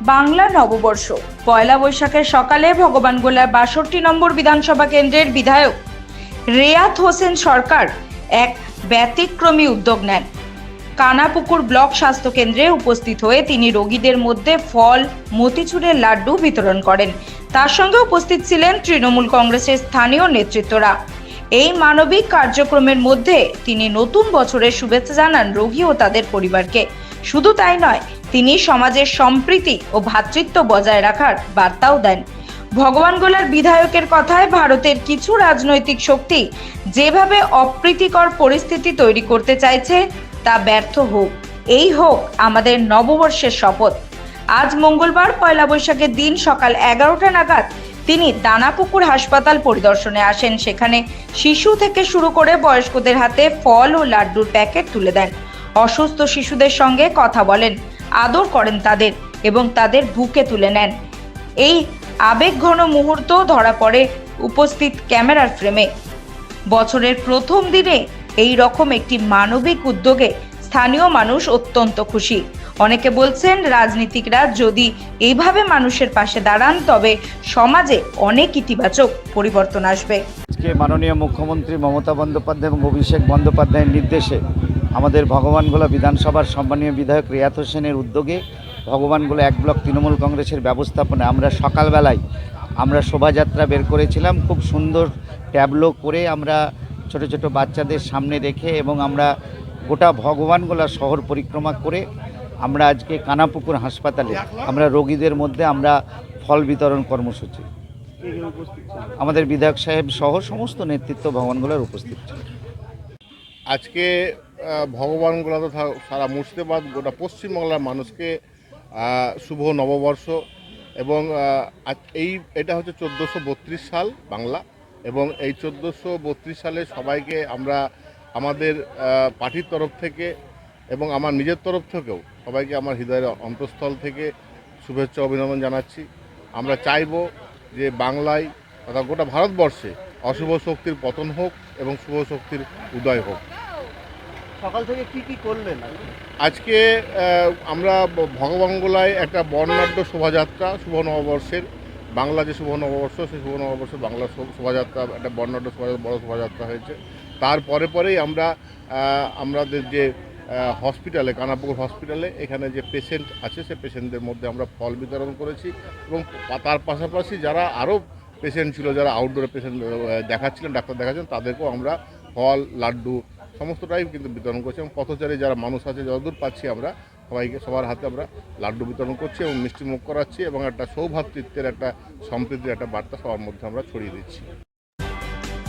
বাংলা নববর্ষ। পয়লা বৈশাখের সকালে ভগবান গোলার বাষট্টি নম্বর বিধানসভা কেন্দ্রের বিধায়ক রেয়াত হোসেন সরকার এক ব্যতিক্রমী উদ্যোগ নেন। কানাপুকুর ব্লক স্বাস্থ্য কেন্দ্রে উপস্থিত হয়ে তিনি রোগীদের মধ্যে ফল, মতিচুরের লাড্ডু বিতরণ করেন। তার সঙ্গে উপস্থিত ছিলেন তৃণমূল কংগ্রেসের স্থানীয় নেতৃত্বরা। এই মানবিক কার্যক্রমের মধ্যে তিনি নতুন বছরের শুভেচ্ছা জানান রোগী ও তাদের পরিবারকে। শুধু তাই নয় তিনি সমাজের সম্প্রীতি ও ভ্রাতৃত্ব বজায় রাখার বার্তাও দেন। ভগবান ভগবানগোলার বিধায়কের কথায় ভারতের কিছু রাজনৈতিক শক্তি যেভাবে অপ্রীতিকর পরিস্থিতি তৈরি করতে চাইছে, তা ব্যর্থ হোক। এই হোক আমাদের নববর্ষের শপথ। আজ মঙ্গলবার পয়লা বৈশাখের দিন সকাল এগারোটা নাগাদ তিনি দানাপুকুর হাসপাতাল পরিদর্শনে আসেন। সেখানে শিশু থেকে শুরু করে বয়স্কদের হাতে ফল ও লাড্ডুর প্যাকেট তুলে দেন। অসুস্থ শিশুদের সঙ্গে কথা বলেন। আদর করেন তাদের এবং তাদের বুকে তুলে নেন। এই আবেগঘন মুহূর্ত ধরা পড়ে উপস্থিত ক্যামেরার ফ্রেমে। বছরের প্রথম দিনে এই রকম একটি মানবিক উদ্যোগে স্থানীয় মানুষ অত্যন্ত খুশি। অনেকে বলছেন, রাজনীতিকরা যদি এইভাবে মানুষের পাশে দাঁড়ান, তবে সমাজে অনেক ইতিবাচক পরিবর্তন আসবে। আজকে মাননীয় মুখ্যমন্ত্রী মমতা বন্দ্যোপাধ্যায় এবং অভিষেক বন্দ্যোপাধ্যায়ের নির্দেশে আমাদের ভগবানগোলা বিধানসভার সম্মানীয় বিধায়ক রিয়াত হোসেনের উদ্যোগে ভগবানগোলা এক ব্লক তৃণমূল কংগ্রেসের ব্যবস্থাপনা। আমরা সকালবেলায় আমরা শোভাযাত্রা বের করেছিলাম। খুব সুন্দর ট্যাবলো করে আমরা ছোট ছোট বাচ্চাদের সামনে রেখে এবং আমরা গোটা ভগবানগোলা শহর পরিক্রমা করে আমরা আজকে কানাপুকুর হাসপাতালে আমরা রোগীদের মধ্যে আমরা ফল বিতরণ কর্মসূচি। আমাদের বিধায়ক সাহেব সহ সমস্ত নেতৃত্ব ভবনগুলোর উপস্থিত ছিল আজকে ভগবানগোলা তথা সারা মুর্শিদাবাদ, গোটা পশ্চিমবাংলার মানুষকে শুভ নববর্ষ এবং এই, এটা হচ্ছে চোদ্দোশো বত্রিশ সাল বাংলা এবং এই চোদ্দোশো বত্রিশ সালে সবাইকে আমরা আমাদের পার্টির তরফ থেকে এবং আমার নিজের তরফ থেকেও সবাইকে আমার হৃদয়ের অন্তঃস্থল থেকে শুভেচ্ছা অভিনন্দন জানাচ্ছি। আমরা চাইব যে বাংলায় তথা গোটা ভারতবর্ষে অশুভ শক্তির পতন হোক এবং শুভ শক্তির উদয় হোক। সকাল থেকে কি কি করলেন আজকে আমরা ভগবানগোলায় একটা বর্ণাঢ্য শোভাযাত্রা, শুভ নববর্ষের বাংলা যে শুভ নববর্ষ, সেই শুভ নববর্ষের বাংলা শোভাযাত্রা, একটা বর্ণাঢ্য শোভাযাত্রা, বড় শোভাযাত্রা হয়েছে। তারপরে পরেই আমরা আমাদের যে হসপিটালে, কানাপুকুর হসপিটালে, এখানে যে পেশেন্ট আছে সে পেশেন্টদের মধ্যে আমরা ফল বিতরণ করেছি এবং তার পাশাপাশি যারা আরও পেশেন্ট ছিল, যারা আউটডোরে পেশেন্ট দেখাচ্ছিলেন, ডাক্তার দেখাচ্ছিলেন, তাদেরকেও আমরা ফল, লাড্ডু সমস্তটাই কিন্তু বিতরণ করছি এবং পথচারী যারা মানুষ আছে, যতদূর পাচ্ছি আমরা সবাইকে, সবার হাতে আমরা লাড্ডু বিতরণ করছি এবং মিষ্টি মুখ করাচ্ছি এবং একটা সৌভাতৃত্বের একটা সম্প্রীতির একটা বার্তা সবার মধ্যে আমরা ছড়িয়ে দিচ্ছি।